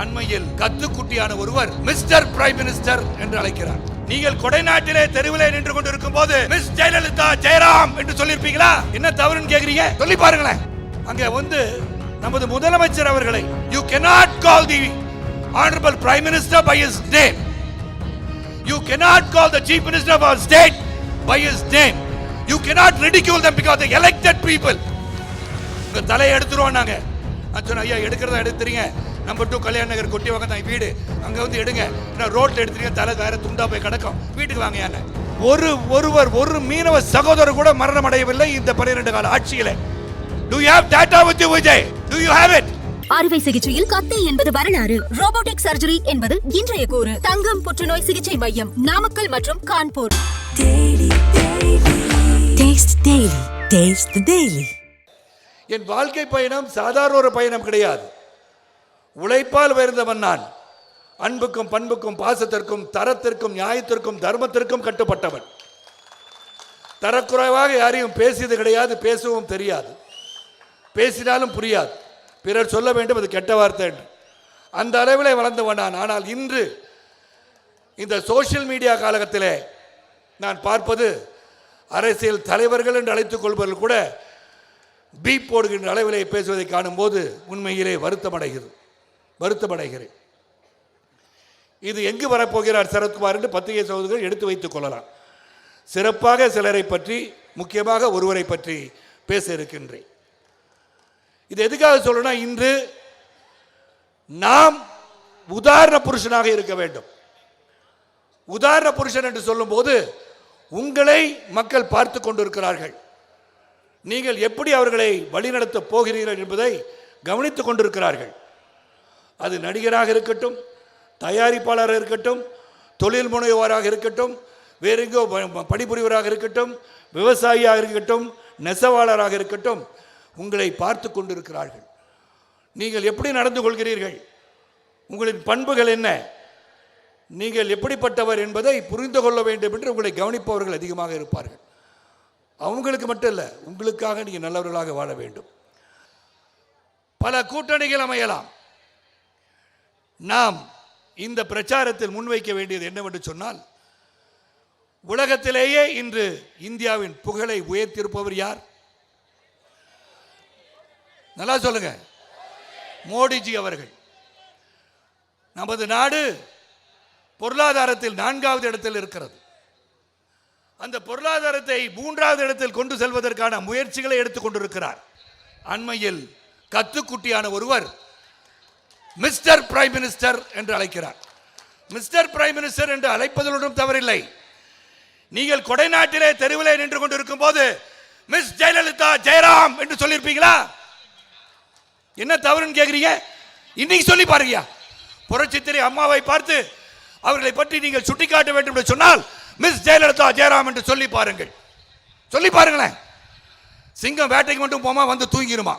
அண்மையில் கத்துக்குட்டியான ஒருவர் mister prime minister என்று அழைக்கிறார். நீங்கள் கொடைநாட்டிலே தெருவிலே நின்று கொண்டிருக்கும் போது மிஸ் ஜெயலலிதா ஜெயராம் என்று சொல்லியிருப்பீங்களா? என்ன தவறுன்னு கேக்குறீங்க? சொல்லி பாருங்களேன். அங்க வந்து நமது முதலமைச்சர் அவர்களை you cannot call the honourable prime minister by his name you cannot call the chief minister of state by by name you you cannot ridicule them because they elected உங்க தலையை எடுத்துருவோம் நாங்க. நான் சொன்னேன் ஐயா எடுக்கிறதா எடுத்துறீங்க. நம்பர் டூ கல்யாண நகர் கொட்டி வாங்க தான் வீடு. அங்க வந்து எடுங்க. நான் ரோட்ல எடுத்துறீங்க தலை வேற துண்டா போய் கிடக்கும். வீட்டுக்கு வாங்க யானை. ஒரு ஒருவர் ஒரு மீனவ சகோதரர் கூட மரணம் அடையவில்லை இந்த பன்னிரண்டு கால ஆட்சியில. Do you have data with you Vijay do you have it அறுவை சிகிச்சையில் கத்தை என்பது வரலாறு. ரோபோட்டிக் சர்ஜரி என்பது இன்றைய கூறு. தங்கம் புற்றுநோய் சிகிச்சை மையம் நாமக்கல் மற்றும் கான்பூர். என் வாழ்க்கை பயணம் சாதாரண ஒரு பயணம் கிடையாது. உழைப்பால் உயர்ந்தவன் நான். அன்புக்கும் பண்புக்கும் பாசத்திற்கும் தரத்திற்கும் நியாயத்திற்கும் தர்மத்திற்கும் கட்டுப்பட்டவன். தரக்குறைவாக யாரையும் பேசியது கிடையாது பேசவும் தெரியாது. பேசினாலும் புரியாது. பிறர் சொல்ல வேண்டும் அது கெட்ட வார்த்தை என்று. அந்த அளவிலே வளர்ந்தவன் நான். ஆனால் இன்று இந்த சோஷியல் மீடியா காலகத்திலே நான் பார்ப்பது அரசியல் தலைவர்கள் என்று அழைத்துக் கொள்பவர்கள் கூட பீப் போடுகின்ற அளவிலே பேசுவதை காணும்போது உண்மையிலே வருத்தமடைகிறது. வருத்தமடைகிறேன் இது எங்கு வரப்போகிறார் சரத்குமார் என்று பத்திரிகை சகோதரர்கள் எடுத்து வைத்துக் கொள்ளலாம். சிறப்பாக சிலரை பற்றி முக்கியமாக ஒருவரை பற்றி பேச இருக்கின்றேன். இது எதுக்காக சொல்லணும்னா இன்று நாம் உதாரண புருஷனாக இருக்க வேண்டும். உதாரண புருஷன் என்று சொல்லும்போது உங்களை மக்கள் பார்த்து கொண்டிருக்கிறார்கள். நீங்கள் எப்படி அவர்களை வழிநடத்தப் போகிறீர்கள் என்பதை கவனித்துக் கொண்டிருக்கிறார்கள். அது நடிகராக இருக்கட்டும் தயாரிப்பாளராக இருக்கட்டும் தொழில் முனைவோராக இருக்கட்டும் வேற எங்கோ பணிபுரிவராக இருக்கட்டும் விவசாயியாக இருக்கட்டும் நெசவாளராக இருக்கட்டும் உங்களை பார்த்து கொண்டிருக்கிறார்கள். நீங்கள் எப்படி நடந்து கொள்கிறீர்கள்? உங்களின் பண்புகள் என்ன? நீங்கள் எப்படிப்பட்டவர் என்பதை புரிந்து கொள்ள வேண்டும் என்று உங்களை கவனிப்பவர்கள் அதிகமாக இருப்பார்கள். அவங்களுக்கு மட்டும் இல்லை உங்களுக்காக நீங்கள் நல்லவர்களாக வாழ வேண்டும். பல கூட்டணிகள் அமையலாம். நாம் இந்த பிரச்சாரத்தில் முன்வைக்க வேண்டியது என்னவென்று சொன்னால் உலகத்திலேயே இன்று இந்தியாவின் புகழை உயர்த்தியிருப்பவர் யார்? நல்லா சொல்லுங்க. மோடிஜி அவர்கள். நமது நாடு பொருளாதாரத்தில் நான்காவது இடத்தில் இருக்கிறது. அந்த பொருளாதாரத்தை மூன்றாவது இடத்தில் கொண்டு செல்வதற்கான முயற்சிகளை எடுத்துக்கொண்டிருக்கிறார் அண்மையில் கத்துக்குட்டியான ஒருவர் மிஸ்டர் பிரைம் மினிஸ்டர் என்று அழைக்கிறார். மிஸ்டர் பிரைம் மினிஸ்டர் என்று அழைப்பதிலும் தவறில்லை. நீங்கள் கொடைநாட்டிலே தெருவிலே நின்று கொண்டிருக்கும் போது மிஸ் ஜெயலலிதா ஜெயராம் என்று சொல்லியிருப்பீங்களா? என்ன தவறுன்னு கேக்குறீங்க? இன்னைக்கு சொல்லி பாருங்கயா புரட்சித்திரை அம்மாவை பார்த்து அவர்களை பற்றி நீங்கள் சுட்டிக்காட்ட வேண்டும் என்று சொன்னால் மிஸ் ஜெயலலிதா ஜெயராம் என்று சொல்லி பாருங்கள். சொல்லி பாருங்களேன். சிங்கம் வேட்டைக்கு மட்டும் போமா வந்து தூங்கிடுமா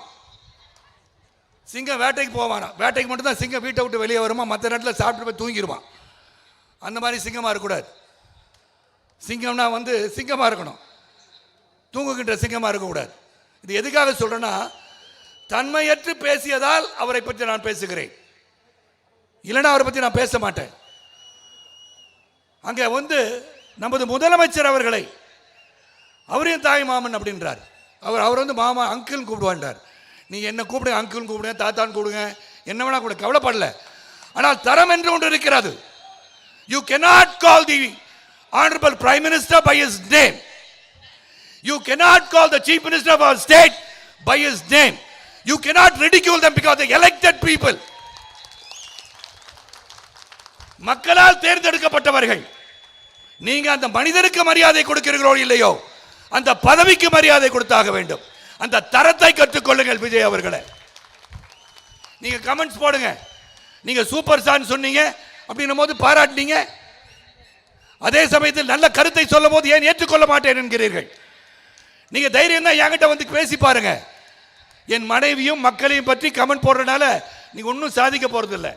சிங்கம் வேட்டைக்கு போவானா வேட்டைக்கு மட்டும்தான் சிங்கம் வீட்டை விட்டு வெளியே வருமா? மற்ற நேரத்தில் சாப்பிட்டு போய் தூங்கிடுவான் அந்த மாதிரி சிங்கமாக இருக்கக்கூடாது. சிங்கம்னா வந்து சிங்கமாக இருக்கணும். தூங்குகின்ற சிங்கமாக இருக்கக்கூடாது. இது எதுக்காக சொல்கிறேன்னா தன்மையற்று பேசியதால் அவரை பற்றி நான் பேசுகிறேன். இல்லைன்னா அவரை பற்றி நான் பேச மாட்டேன். அங்கே வந்து நமது முதலமைச்சர் அவர்களை அவரையும் தாய் மாமன் அப்படின்றார். அவர் அவர் வந்து மாமா அங்கிள் கூப்பிடுவான்றார். நீ என்ன கூப்பிடுங்க அங்கிள் கூப்பிடுங்க தாத்தான்னு கூப்பிடுங்க. என்ன வேணா கூட கவலைப்படல. ஆனால் தரம் என்று ஒன்று இருக்கிறது. You cannot call the honourable prime minister by his name you cannot call the chief minister of our state by his name. You ridicule them because because they elected மக்களால் தேர்ந்தெடுக்கப்பட்டவர்கள். நீங்க அந்த மனிதனுக்கு மரியாதை கொடுக்கிறீர்களோ இல்லையோ அந்த பதவிக்கு மரியாதை கொடுத்தாக வேண்டும். அந்த தரத்தை கற்றுக்கொள்ளுங்கள் விஜய் அவர்களை. நீங்க கமெண்ட்ஸ் போடுங்க. நீங்க சூப்பர் ஸ்டார் சொன்னீங்க அப்படின்னும் போது பாராட்டினீங்க. அதே சமயத்தில் நல்ல கருத்தை சொல்லும் போது ஏன் ஏற்றுக்கொள்ள மாட்டேன் என்கிறீர்கள். நீங்க தைரியம் தான் என்கிட்ட வந்து பேசி பாருங்க. என் மனைவியும் மக்களையும் பற்றி கமெண்ட் போடுறதுனால நீங்க ஒன்றும் சாதிக்க போறதில்ல.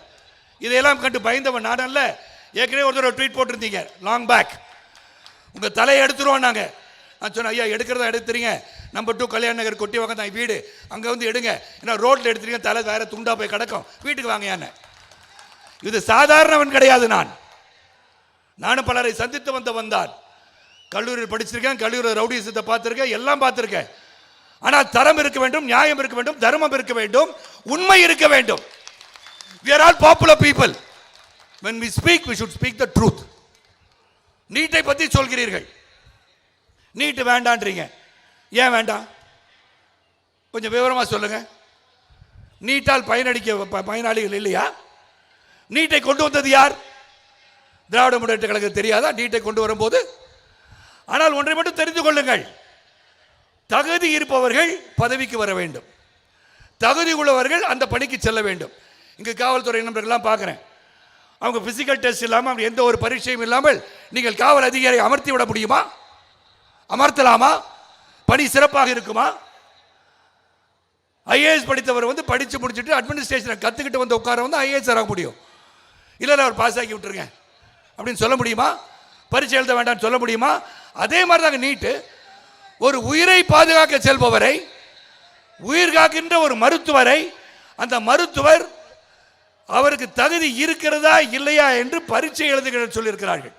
இதையெல்லாம் கண்டு பயந்தவன் நான் அல்ல. ஏற்கனவே ஒரு தடவை ட்வீட் போட்டிருந்தீங்க லாங் பேக் உங்க தலையை எடுத்துருவோம் நாங்க. நான் சொன்னேன் ஐயா எடுக்கிறதா எடுத்துறீங்க. நம்பர் டூ கல்யாண நகர் கொட்டி வாங்க தான் வீடு. அங்கே வந்து எடுங்க. ஏன்னா ரோட்டில் எடுத்துருங்க தலை வேற துண்டா போய் கிடக்கும். வீட்டுக்கு வாங்க யானை. இது சாதாரணவன் கிடையாது நான். நானும் பலரை சந்தித்து வந்த வந்தான். கல்லூரியில் படிச்சிருக்கேன் கல்லூரியில் ரவுடிசத்தை பார்த்துருக்கேன் எல்லாம் பார்த்துருக்கேன். ஆனால் தரம் இருக்க வேண்டும் நியாயம் இருக்க வேண்டும் தர்மம் இருக்க வேண்டும் உண்மை இருக்க வேண்டும். We are all popular people when we speak we should speak the truth நீட்டை பற்றி சொல்கிறீர்கள். நீட்டு வேண்டான்றீங்க. ஏன் வேண்டாம்? கொஞ்சம் விவரமாக சொல்லுங்க. நீட்டால் பயனடிக்க ப- பயனாளிகள் இல்லையா? நீட்டை கொண்டு வந்தது யார்? திராவிட முன்னேற்ற கழகம் தெரியாதா? நீட்டை கொண்டு வரும்போது? ஆனால் ஒன்றை மட்டும் தெரிந்து கொள்ளுங்கள். தகுதி இருப்பவர்கள் பதவிக்கு வர வேண்டும். தகுதி உள்ளவர்கள் அந்த பணிக்கு செல்ல வேண்டும். இங்கே காவல்துறை நண்பர்கள்லாம் பார்க்குறேன். அவங்க ஃபிசிக்கல் டெஸ்ட் இல்லாமல் அவங்க எந்த ஒரு பரீட்சையும் இல்லாமல் நீங்கள் காவல் அதிகாரியை அமர்த்தி விட முடியுமா? அமர்த்தலாமா? பணி சிறப்பாக இருக்குமா? ஐஏஎஸ் படித்தவர் வந்து படித்து முடிச்சுட்டு அட்மினிஸ்ட்ரேஷனை கற்றுக்கிட்டு வந்து உட்கார வந்து ஐஏஎஸ் ஆக முடியும். இல்லை அவர் பாஸ் ஆக்கி விட்டுருங்க. அப்படின்னு சொல்ல முடியுமா? பரிட்சை எழுத வேண்டாம்னு சொல்ல முடியுமா? அதே மாதிரி தாங்க நீட்டு. ஒரு உயிரை பாதுகாக்க செல்பவரை உயிர் காக்கின்ற ஒரு மருத்துவரை அந்த மருத்துவர் அவருக்கு தகுதி இருக்கிறதா இல்லையா என்று பரீட்சை எழுதுகிற சொல்லியிருக்கிறார்கள்.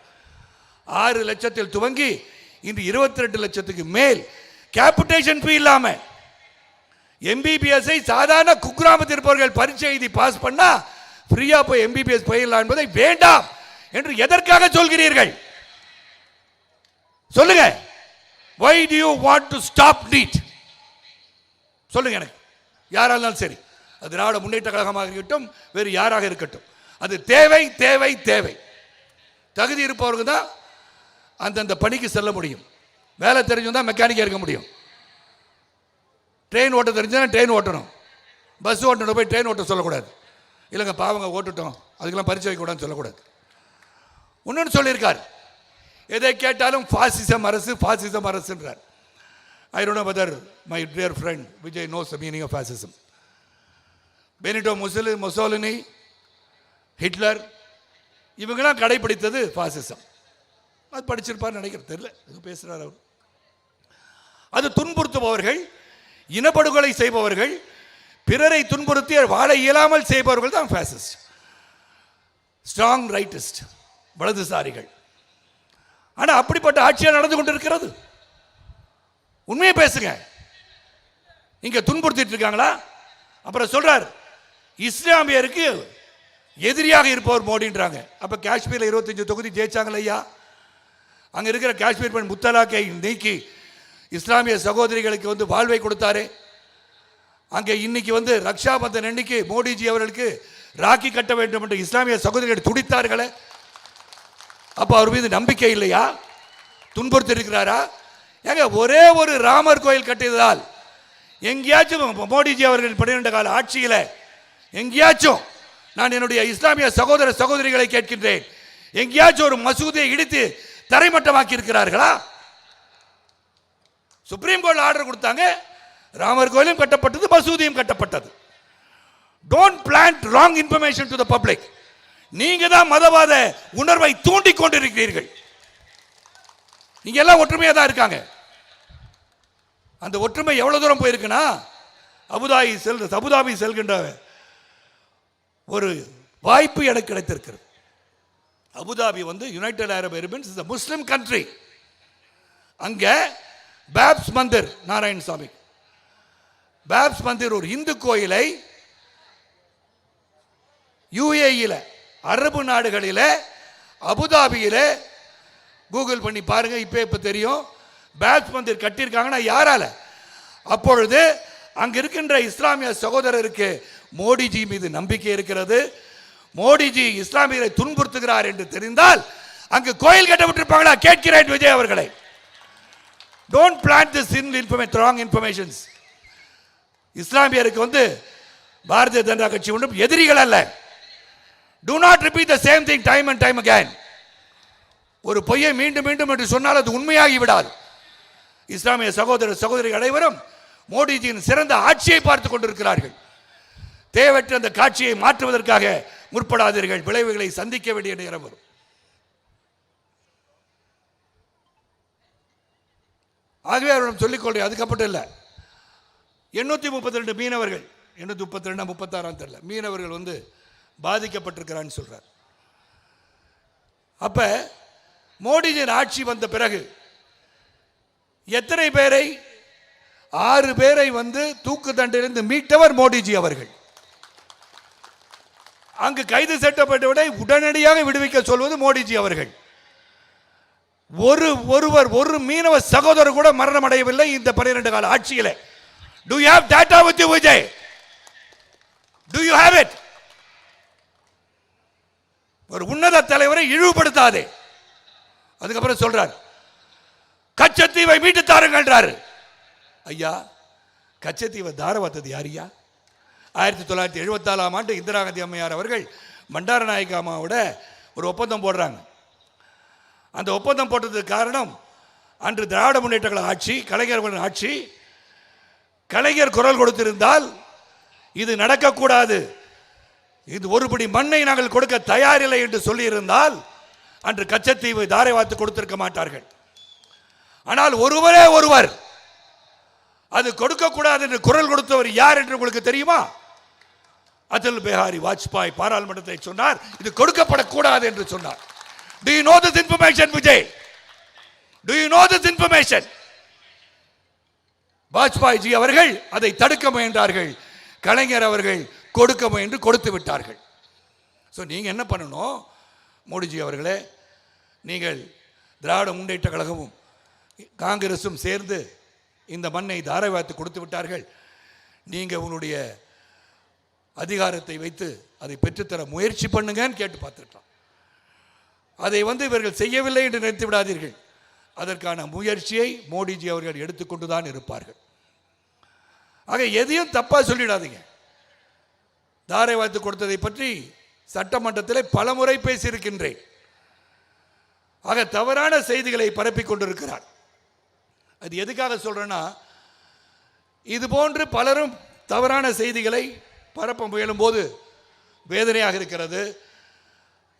ஆறு லட்சத்தில் துவங்கி இந்த இருபத்தி ரெண்டு லட்சத்துக்கு மேல் கேபிட்டேஷன் ஃபீ இல்லாம. எம்பிபிஎஸ்ஐ சாதாரண குக்கிராமத்தில் இருப்பவர்கள் பரீட்சை எழுதி பாஸ் பண்ணா ஃப்ரீயா போய் எம்பிபிஎஸ் போயிடலாம் என்பதை வேண்டாம் என்று எதற்காக சொல்கிறீர்கள்? சொல்லுங்க. Why do you want to stop NEET சொல்லுங்க எனக்கு. யாராக இருந்தாலும் சரி. அது திராவிட முன்னேற்ற கழகமாக இருக்கட்டும் வேறு யாராக இருக்கட்டும். அது தேவை தேவை தேவை. தகுதி இருப்பவர்கள் தான் அந்தந்த பணிக்கு செல்ல முடியும். வேலை தெரிஞ்சு தான் மெக்கானிக்காக இருக்க முடியும். ட்ரெயின் ஓட்ட தெரிஞ்சுன்னா ட்ரெயின் ஓட்டணும். பஸ் ஓட்டணும் போய் ட்ரெயின் ஓட்ட சொல்லக்கூடாது. இல்லைங்க பாவங்க ஓட்டுட்டோம். அதுக்கெல்லாம் பரிச்சை வைக்கக்கூடாதுன்னு சொல்லக்கூடாது. இன்னொன்று சொல்லியிருக்கார். எதை கேட்டாலும் ஃபாசிசம் அரசு fascism அரசுன்றார். I don't my dear friend Vijay knows the meaning of fascism. Benito Musali Mussolini Hitler இவங்கெல்லாம் கடைபிடித்தது ஃபாசிசம் அது படிச்சிருப்பார்னு நினைக்கிறேன். தெரியல இது பேசுகிறார் அவர். அது துன்புறுத்துபவர்கள் இனப்படுகொலை செய்பவர்கள் பிறரை துன்புறுத்தி வாழ இயலாமல் செய்பவர்கள் தான் ஃபேசிஸ்ட் ஸ்ட்ராங் ரைட்டிஸ்ட் வலதுசாரிகள். ஆனால் அப்படிப்பட்ட ஆட்சியாக நடந்து கொண்டிருக்கிறது? உண்மையை பேசுங்க. இங்க துன்புறுத்திட்டு இருக்காங்களா? அப்புறம் சொல்றார் இஸ்லாமியருக்கு எதிரியாக இருப்பவர் மோடின்றாங்க. அப்ப காஷ்மீர்ல இருபத்தஞ்சு தொகுதி ஜெயிச்சாங்களா ஐயா. அங்க இருக்கிற காஷ்மீர் பெண் முத்தலாக்கை நீக்கி இஸ்லாமிய சகோதரிகளுக்கு வந்து வாழ்வை கொடுத்தாரு. அங்கே இன்னைக்கு வந்து ரக்ஷா பந்தன் அன்னைக்கு மோடிஜி அவர்களுக்கு ராக்கி கட்ட வேண்டும் என்று இஸ்லாமிய சகோதரிகள் துடித்தார்களே. அப்போ அவர் மீது நம்பிக்கை இல்லையா? துன்புறுத்தி இருக்கிறாரா ஏங்க ஒரே ஒரு ராமர் கோயில் கட்டியதால் எங்கேயாச்சும் மோடிஜி அவர்கள் பன்னிரெண்டு கால ஆட்சியில் எங்கேயாச்சும் நான் என்னுடைய இஸ்லாமிய சகோதர சகோதரிகளை கேட்கின்றேன். எங்கேயாச்சும் ஒரு மசூதியை இடித்து தரைமட்டமாக்கி இருக்கிறார்களா சுப்ரீம் கோர்ட் ஆர்டர் கொடுத்தாங்க. ராமர் கோயிலும் கட்டப்பட்டது மசூதியும் கட்டப்பட்டது. Don't plant wrong information to the public நீங்க தான் மதவாத உணர்வை தூண்டி கொண்டிருக்கிறீர்கள். நீங்க எல்லாம் ஒற்றுமையாக தான் இருக்காங்க. அந்த ஒற்றுமை எவ்வளவு தூரம் போயிருக்குன்னா அபுதாபி செல் அபுதாபி செல்கின்ற ஒரு வாய்ப்பு எனக்கு கிடைத்திருக்கிறது. அபுதாபி வந்து United Arab Emirates is Muslim country அங்கே பேப்ஸ் மந்திர் நாராயணசாமி. பேப்ஸ் மந்திர் ஒரு இந்து கோயிலை யுஏஇல அரபு நாடுகளில் அபுதாபியில் கூகுள் பண்ணி பாருங்க இப்போ இப்போ தெரியும். பேப்ஸ் மந்திர் கட்டியிருக்காங்கன்னா யாரால? அப்பொழுது அங்க இருக்கின்ற இஸ்லாமிய சகோதரருக்கு மோடிஜி மீது நம்பிக்கை இருக்கிறது. மோடிஜி இஸ்லாமியரை துன்புறுத்துகிறார் என்று தெரிந்தால் அங்கு கோயில் கட்டப்பட்டிருப்பாங்களா கேட்கிறேன் விஜய் அவர்களை. Don't plan this in information wrong informations இஸ்லாமியருக்கு வந்து பாரதிய ஜனதா கட்சி ஒன்றும் எதிரிகள் அல்ல. Do not repeat the same thing time and time again ஒரு பொய்யை மீண்டும் மீண்டும் என்று சொன்னால் அது உண்மையாகி விடாது இஸ்லாமிய சகோதர சகோதரி அனைவரும் மோடிஜியின் சிறந்த ஆட்சியை பார்த்து கொண்டிருக்கிறார்கள். தேவையற்ற அந்த காட்சியை மாற்றுவதற்காக முற்படாதீர்கள். விளைவுகளை சந்திக்க வேண்டிய நேரம் வரும். ஆகவே அவரிடம் சொல்லிக்கொள்றேன் அதுக்கப்பட்ட இல்லை. எண்ணூற்றி முப்பத்தி ரெண்டு மீனவர்கள் எண்ணூற்றி முப்பத்தி ரெண்டு முப்பத்தாறாம் தெரியல. மீனவர்கள் வந்து பாதிக்கப்பட்டிருக்கிறான்னு சொல்கிறார் அப்போ மோடிஜியின் ஆட்சி வந்த பிறகு எத்தனை பேரை ஆறு பேரை வந்து தூக்கு தண்டிலிருந்து மீட்டவர் மோடிஜி அவர்கள். அங்கு கைது செய்யப்பட்டவரை உடனடியாக விடுவிக்க சொல்வது மோடிஜி அவர்கள். ஒரு ஒருவர் ஒரு மீனவ சகோதரர் கூட மரணம் அடையவில்லை இந்த பன்னிரண்டு கால ஆட்சியில். Do you have data with you Vijay do you have it ஒரு உன்னத தலைவரை இழிவுபடுத்தாதே. அதுக்கப்புறம் சொல்றார் கச்சத்தீவை மீட்டு தாருங்கன்றாரு ஐயா கச்சத்தீவை தாரவாத்தது யாரியா? ஆயிரத்தி தொள்ளாயிரத்தி எழுபத்தாலாம் ஆண்டு இந்திரா காந்தி அம்மையார் அவர்கள் பண்டாரநாயக்க அம்மாவோட ஒரு ஒப்பந்தம் போடுறாங்க. அந்த ஒப்பந்தம் போட்டதுக்கு காரணம் அன்று திராவிட முன்னேற்ற ஆட்சி கலைஞர்களின் ஆட்சி. கலைஞர் குரல் கொடுத்திருந்தால் இது நடக்கக்கூடாது. இது ஒருபடி மண்ணை நாங்கள் கொடுக்க தயாரில்லை என்று சொல்லியிருந்தால் அன்று கச்சத்தீவு தாரை வாத்து கொடுத்திருக்க மாட்டார்கள். ஆனால் ஒருவரே ஒருவர் அது கொடுக்கக்கூடாது என்று குரல் கொடுத்தவர் யார் என்று உங்களுக்கு தெரியுமா? அடல் பிஹாரி வாஜ்பாய் பாராளுமன்றத்தை சொன்னார் இது கொடுக்கப்படக்கூடாது என்று சொன்னார். Do you know this information Vijay do you know this information Vajpayee ji அவர்கள் அதை தடுக்க முயன்றார்கள். கலைஞர் அவர்கள் கொடுக்க முயன்று கொடுத்து விட்டார்கள். ஸோ நீங்கள் என்ன பண்ணணும்? மோடிஜி அவர்களே நீங்கள் திராவிட முன்னேற்ற கழகமும் காங்கிரஸும் சேர்ந்து இந்த மண்ணை தாரவாத்து கொடுத்து விட்டார்கள். நீங்கள் உங்களுடைய அதிகாரத்தை வைத்து அதை பெற்றுத்தர முயற்சி பண்ணுங்கன்னு கேட்டு பார்த்துருக்கலாம் அதை வந்து இவர்கள் செய்யவில்லை என்று நினைத்து விடாதீர்கள். அதற்கான முயற்சியை மோடிஜி அவர்கள் எடுத்துக்கொண்டு தான் இருப்பார்கள். ஆக எதையும் தப்பாக சொல்லிடாதீங்க. தாரை வாய்த்து கொடுத்ததை பற்றி சட்டமன்றத்தில் பல முறை பேசியிருக்கின்றேன். ஆக தவறான செய்திகளை பரப்பிக் கொண்டிருக்கிறார். அது எதுக்காக சொல்கிறேன்னா இது போன்று பலரும் தவறான செய்திகளை பரப்ப முயலும் போது வேதனையாக இருக்கிறது.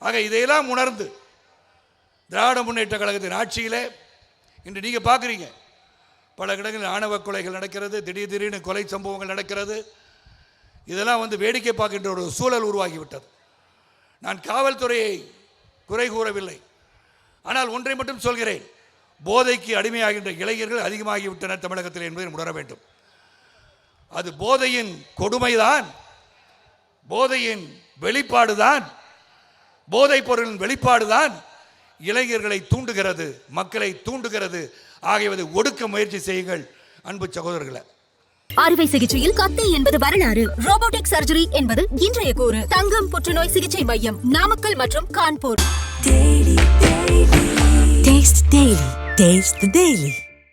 ஆக இதையெல்லாம் உணர்ந்து திராவிட முன்னேற்ற கழகத்தின் ஆட்சியிலே இன்று நீங்கள் பார்க்குறீங்க. பல இடங்களில் ஆணவ கொலைகள் நடக்கிறது திடீர் திடீர்னு கொலை சம்பவங்கள் நடக்கிறது. இதெல்லாம் வந்து வேடிக்கை பார்க்கின்ற ஒரு சூழல் உருவாகிவிட்டது. நான் காவல்துறையை குறை கூறவில்லை. ஆனால் ஒன்றை மட்டும் சொல்கிறேன். போதைக்கு அடிமையாகின்ற இளைஞர்கள் அதிகமாகிவிட்டனர் தமிழகத்தில் என்பதை உணர வேண்டும். அது போதையின் கொடுமைதான். போதையின் வெளிப்பாடுதான். போதைப் பொருளின் வெளிப்பாடுதான். இளைஞர்களை தூண்டுகிறது மக்களை தூண்டுகிறது. ஆகியவதை ஒடுக்க முயற்சி செய்யுங்கள் அன்பு சகோதரர்களை. அறுவை சிகிச்சையில் கத்தை என்பது வரலாறு. ரோபோட்டிக் சர்ஜரி என்பது இன்றைய கூறு. தங்கம் புற்றுநோய் சிகிச்சை மையம் நாமக்கல் மற்றும் Kanpur. Taste the Daily. Taste the Daily.